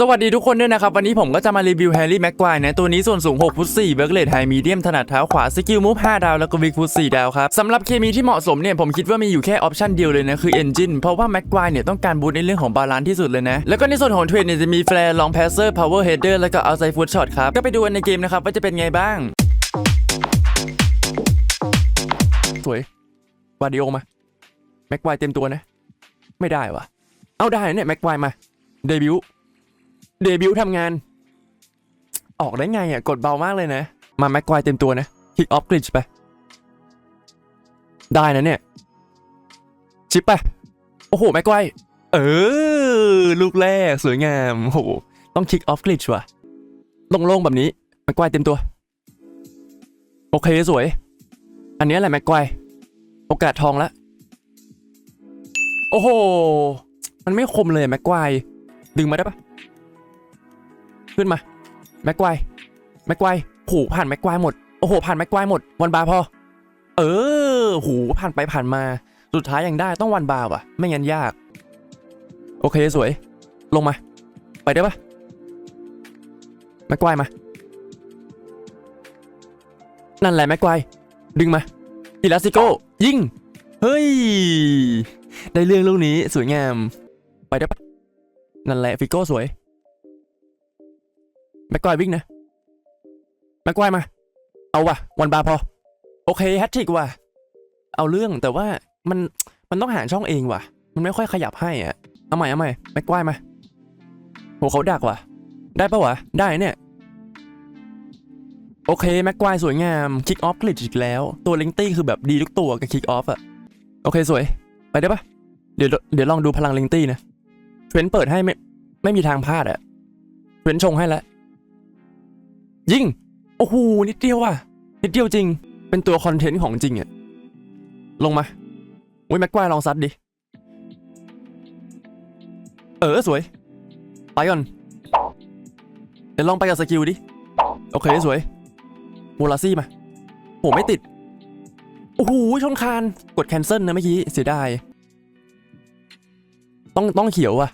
สวัสดีทุกคนด้วยนะครับ วันนี้ผมก็จะมารีวิวแฮร์รี่แม็กควายนะ ตัวนี้ส่วนสูง 6 ฟุต4เบิร์กเลดไฮมีเดียมถนัดเท้าขวา สกิลมูฟ5ดาว แล้วก็วิกฟุต4ดาวครับ สำหรับเคมีที่เหมาะสมเนี่ย ผมคิดว่ามีอยู่แค่ออปชันเดียวเลยนะ คือเอนจินเพราะว่าแม็กควายเนี่ยต้องการบูทในเรื่องของบาลานซ์ที่สุดเลยนะ แล้วก็ในส่วนของเทรดเนี่ยจะมีแฟร์ลองแพสเซอร์พาวเวอร์เฮดเดอร์แล้วก็เอาไซฟุตช็อตครับก็ไปดูกันในเกมนะครับว่าจะเป็นไงบ้างสวยวาดิโอมาแม็กควายเต็มตัวนะ ไม่ได้วะเอาได้เนี่ยแม็กควายมาเดบิวต์ เดบิวต์ทำงาน ออกได้ไงอะ กดเบามากเลยนะ มาแม็กควายเต็มตัวนะคิกออฟกริชไป ได้นะเนี่ย ชิปไป โอ้โห แม็กควายเออ ลูกแรก สวยงามโอ้โห ต้องคิกออฟกริชว่ะโล่งๆแบบนี้ แม็กควายเต็มตัว โอเค สวย อันนี้แหละแม็กควายโอกาสทองละโอ้โห มันไม่คมเลยแม็กควายดึงมาได้ปะ ขึ้นมา แม็กไกวแม็กไกวหูผ่านแม็กไกวหมด โอ้โห ผ่านแม็กไกวหมด วันบาร์พอ เออ หูผ่านไปผ่านมา สุดท้ายยังได้ต้องวันบาร์ว่ะ ไม่งั้นยาก โอเคสวย ลงมา ไปได้ปะแม็กไกวมา นั่นแหละแม็กไกวดึงมา อิลาสติโกยิง เฮ้ย ได้เรื่องลูกนี้สวยงาม ไปได้ปะนั่นแหละฟิโก้สวย แม็กควายวิ่งนะ แม็กควายมา เอาว่ะ วันบาร์พอ โอเคแฮตทริกว่ะ เอาเรื่องแต่ว่ามันมันต้องหาช่องเองว่ะ มันไม่ค่อยขยับให้อะ เอาใหม่เอาใหม่แม็กควายมาโหเขาดักว่ะ ได้ปะวะ ได้เนี่ย โอเคแม็กควายสวยงาม คิกออฟกลิชอีกแล้ว ตัวลิงตี้คือแบบดีทุกตัวกับคิกออฟอะ โอเคสวย ไปได้ปะเดี๋ยวเดี๋ยวลองดูพลังลิงตี้นะเทรนเปิดให้ไม่ไม่มีทางพลาดอะเทรนชงให้แล้ว ยิง โอ้โห นิดเดียวว่ะ นิดเดียวจริง เป็นตัวคอนเทนต์ของจริงอะลงมาโอ้ยแม็กควายลองซัดดิ เออสวย ไปก่อน เดี๋ยวลองไปกับสกิลดิ โอเคสวยโมลาซี่มาโหไม่ติด โอ้โหชนคาน กดแคนเซิลนะเมื่อกี้ เสียดาย ต้องต้องเขียวว่ะ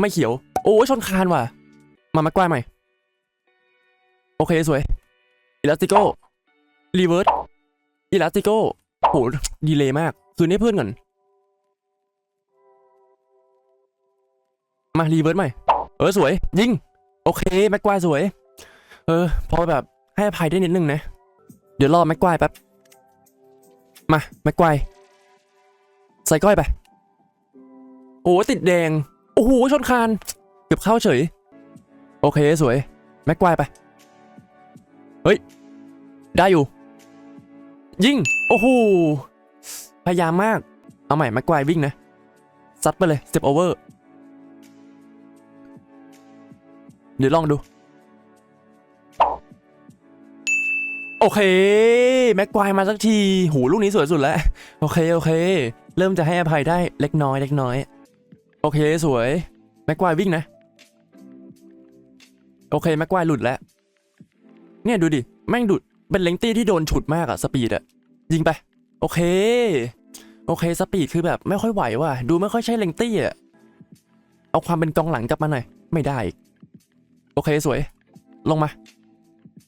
ไม่เขียว โอ้ยชนคานว่ะ มาแม็กควายใหม่ โอเคสวยอิลาสติโกรีเวิร์สอิลาสติโกโหดีเลยมาก คืนให้เพื่อนก่อน มารีเวิร์สใหม่ เออสวย ยิง โอเค แม็กควายสวย เออ พอแบบให้อภัยได้นิดนึงนะ เดี๋ยวรอแม็กควายแป๊บ มา แม็กควายใส่ก้อยไป โอ้ติดแดง โอ้โหชนคาน เกือบเข้าเฉย โอเคสวย แม็กควายไป ได้อยู่ ยิง โอ้โห พยายามมาก เอาใหม่แม็กควายวิ่งนะ ซัดไปเลยสเต็ปโอเวอร์ เดี๋ยวลองดู โอเค แม็กควายมาสักที หูลูกนี้สวยสุดแล้ว โอเค โอเค เริ่มจะให้อภัยได้เล็กน้อยเล็กน้อย โอเค สวย แม็กควายวิ่งนะ โอเค แม็กควายหลุดแล้ว เนี่ยดูดิ แม่งดุด เป็นเลงตี้ที่โดนฉุดมากอะสปีดอะยิงไป โอเค โอเคสปีดคือแบบไม่ค่อยไหวว่ะดูไม่ค่อยใช่เลงตี้อะเอาความเป็นกองหลังกลับมาหน่อยไม่ได้ โอเคสวย ลงมา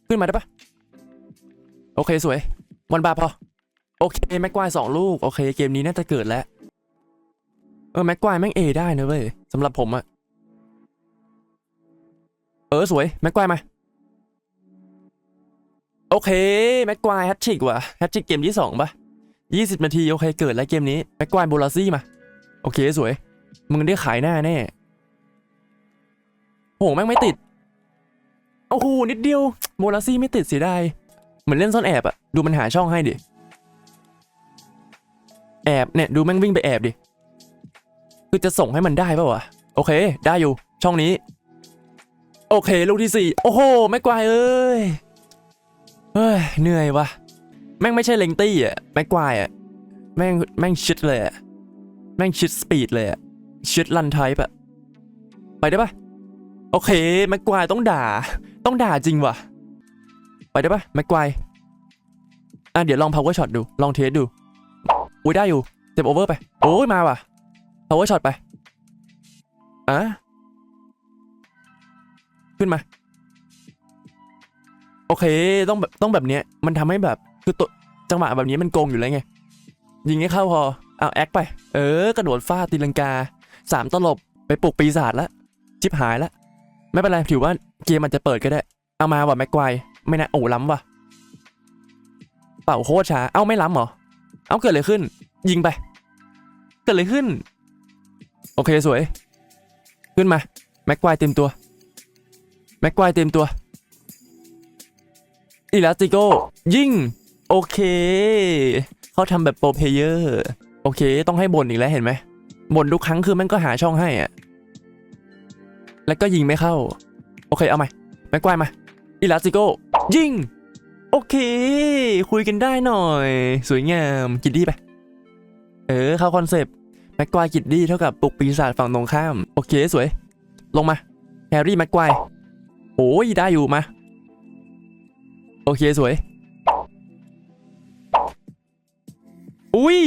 ขึ้นมาได้ปะโอเคสวย วันบาพอ โอเคแม็กควายสองลูก โอเค เกมนี้น่าจะเกิดแล้ว เออแม็กควายแม่งเอได้นะเว้ยสำหรับผมอะเออสวยแม็กควายมา เคแม็กควายแฮตทริกว่ะแฮตทริกเกมที่สองปะยี่สิบนาที โอเคเกิดแล้วเกมนี้แม็กควายโบลาซี่มา โอเคสวย มึงได้ขายหน้าแน่โหแม่งไม่ติดโอ้โหนิดเดียวโบลาซี่ไม่ติดเสียดายเหมือนเล่นซ่อนแอบอะดูมันหาช่องให้ดิแอบเนี่ยดูแม่งวิ่งไปแอบดิคือจะส่งให้มันได้ป่าวะโอเค ได้อยู่ ช่องนี้ โอเค ลูกที่สี่โอ้โหแม็กควายเอ้ย เฮ้ยเหนื่อยวะแม่งไม่ใช่เลงตี้อะแม็กควายอะแม่งแม่งชิดเลยอะแม่งชิดสปีดเลยอะชิดลันไทป์อะไปได้ปะโอเคแม็กควายต้องด่า ต้องด่าจริงวะไปได้ปะแม็กควายอะเดี๋ยวลอง power shot ดูลองเทสดูอุ้ยได้อยู่เต็มโอเวอร์ไปโอ้ยมาว่ะ power shot ไปอะขึ้นมา โอเค ต้องแบบต้องแบบเนี้ยมันทำให้แบบคือตัวจังหวะแบบนี้มันโกงอยู่แล้วไง ยิงให้เข้าพอเอาแอคไป เออกระโดดฟาดตีลังกาสามตลบไปปลุกปีศาจละชิบหายละไม่เป็นไรถือว่าเกมมันจะเปิดก็ได้ เอามาว่ะแม็กควไม่นะโอ้ล้ำว่ะ เป่าโคตรช้า เอ้าไม่ล้ำเหรอ เอ้าเกิดอะไรขึ้น ยิงไป เกิดอะไรขึ้น โอเคสวย ขึ้นมา แม็กควเต็มตัว แม็กควเต็มตัว อีลาติโกยิงโอเคเขาทำแบบโปรเพเยอร์โอเค ต้องให้บ่นอีกแล้วเห็นไหมบ่นทุกครั้งคือมันก็หาช่องให้อะแล้วก็ยิงไม่เข้า โอเคเอาใหม่แม็กควายมาอีลาติโกยิง โอเค คุยกันได้หน่อย สวยงามกิดดี้ไป เออเข้าคอนเซปต์แม็กควายกิดดี้เท่ากับปลุกปีศาจฝั่งตรงข้าม โอเคสวย ลงมาแฮร์รี่แม็กควายโอ้ยได้อยู่มา โอเคสวย อุ้ย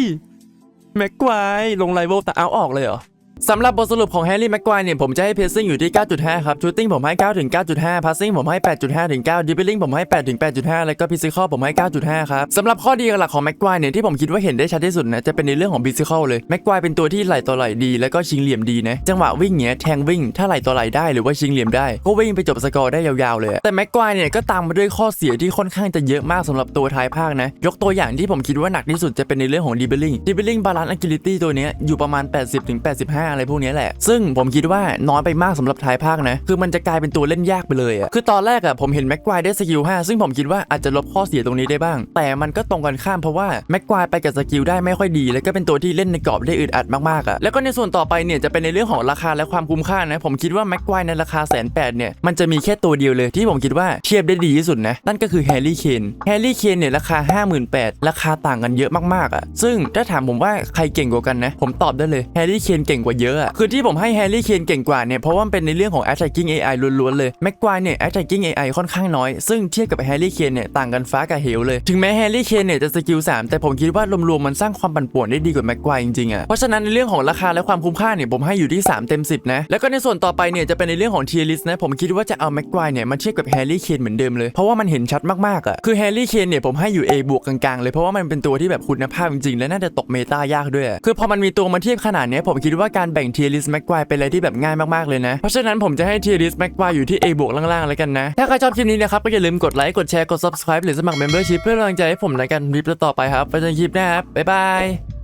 แม็กควายลงไลเวลแต่เอาออกเลยเหรอ สำหรับบทสรุปของแฮร์รี่แม็กควายเนี่ยผมจะให้เพซซิ่งอยู่ที่ 9.5 ครับ ชูตติ้งผมให้ 9 ถึง 9.5 พาสซิ่งผมให้ 8.5 ถึง 9ดิบลิงผมให้ 8 ถึง 8.5 แล้วก็ฟิสิกอลผมให้ 9.5 ครับสำหรับข้อดีหลักของแม็กควายเนี่ยที่ผมคิดว่าเห็นได้ชัดที่สุดนะจะเป็นในเรื่องของฟิสิกอลเลยแม็กควายเป็นตัวที่ไหลต่อไหลดี แล้วก็ชิงเหลี่ยมดีนะจังหวะวิ่งเนี้ยแทงวิ่งถ้าไหลต่อไหลได้หรือว่าชิงเหลี่ยมได้ก็วิ่งไปจบสกอร์ได้ยาวๆเลย แต่แม็กควายเนี่ยก็ตามมาด้วยข้อเสียที่ค่อนข้างจะเยอะมากสำหรับตัวท้ายภาคนะยกตัวอย่างที่ผมคิดว่าหนักที่สุดจะเป็นในเรื่องของดิบลิงดิบลิงบาลานซ์อะกิลิตี้ตัวเนี้ยอยู่ประมาณ 80ถึง85อะไรพวกนี้แหละ ซึ่งผมคิดว่าน้อยไปมากสำหรับท้ายภาคนะ คือมันจะกลายเป็นตัวเล่นยากไปเลยอะคือตอนแรกอะผมเห็นแม็กควายได้สกิล5ซึ่งผมคิดว่าอาจจะลบข้อเสียตรงนี้ได้บ้าง แต่มันก็ตรงกันข้ามเพราะว่าแม็กควายไปกับสกิลได้ไม่ค่อยดี แล้วก็เป็นตัวที่เล่นในกรอบได้อึดอัดมากๆอะแล้วก็ในส่วนต่อไปเนี่ยจะเป็นในเรื่องของราคาและความคุ้มค่านะ ผมคิดว่าแม็กควายในราคาแสนแปดเนี่ยมันจะมีแค่ตัวเดียวเลยที่ผมคิดว่าเทียบได้ดีที่สุดนะนั่นก็คือแฮร์รี่เคนแฮร์รี่เคนเนี่ยราคา 58,000ราคาต่างกันเยอะมากๆอะซึ่งถ้าถามผมว่าใครเก่งกว่ากันนะผมตอบได้เลยแฮร์รี่เคนเก่งกว่าเยอะคือที่ผมให้แฮร์รี่เคนเก่งกว่าเนี่ยเพราะว่ามันเป็นในเรื่องของ attacking AI ล้วนๆเลยแม็กควายเนี่ย attacking AI ค่อนข้างน้อย ซึ่งเทียบกับแฮร์รี่เคนเนี่ยต่างกันฟ้ากับเหวเลย ถึงแม้แฮร์รี่เคนเนี่ยจะสกิล3แต่ผมคิดว่ารวมๆมันสร้างความปั่นป่วนได้ดีกว่าแม็กควายจริงๆอะเพราะฉะนั้นในเรื่องของราคาและความคุ้มค่าเนี่ยผมให้อยู่ที่ 3 เต็ม 10 นะแล้วก็ในส่วนต่อไปเนี่ยจะเป็นในเรื่องของ tier list นะผมคิดว่าจะเอาแม็กควายเนี่ยมาเทียบกับแฮร์รี่เคนเหมือนเดิมเลยเพราะว่ามันเห็นชัดมากๆอะคือแฮร์รี่เคนเนี่ยผมให้อยู่ A บวกกลางๆเลยเพราะว่ามันเป็นตัวที่แบบคุณภาพจริงๆและน่าจะตกเมตายากด้วย คือพอมันมีตัวมาเทียบขนาดนี้ผมคิดว่าการแบ่งเทียริสแม็กควายเป็นอะไรที่แบบง่ายมากๆเลยนะ เพราะฉะนั้นผมจะให้เทียริสแม็กควายอยู่ที่ A บวกล่างๆแล้วกันนะ ถ้าใครชอบคลิปนี้นะครับก็อย่าลืมกดไลค์กดแชร์กด subscribe หรือสมัคร membership เพื่อเป็นกำลังใจให้ผมในการคลิปต่อไปครับไปเจอกันคลิปหน้าครับบ๊ายบาย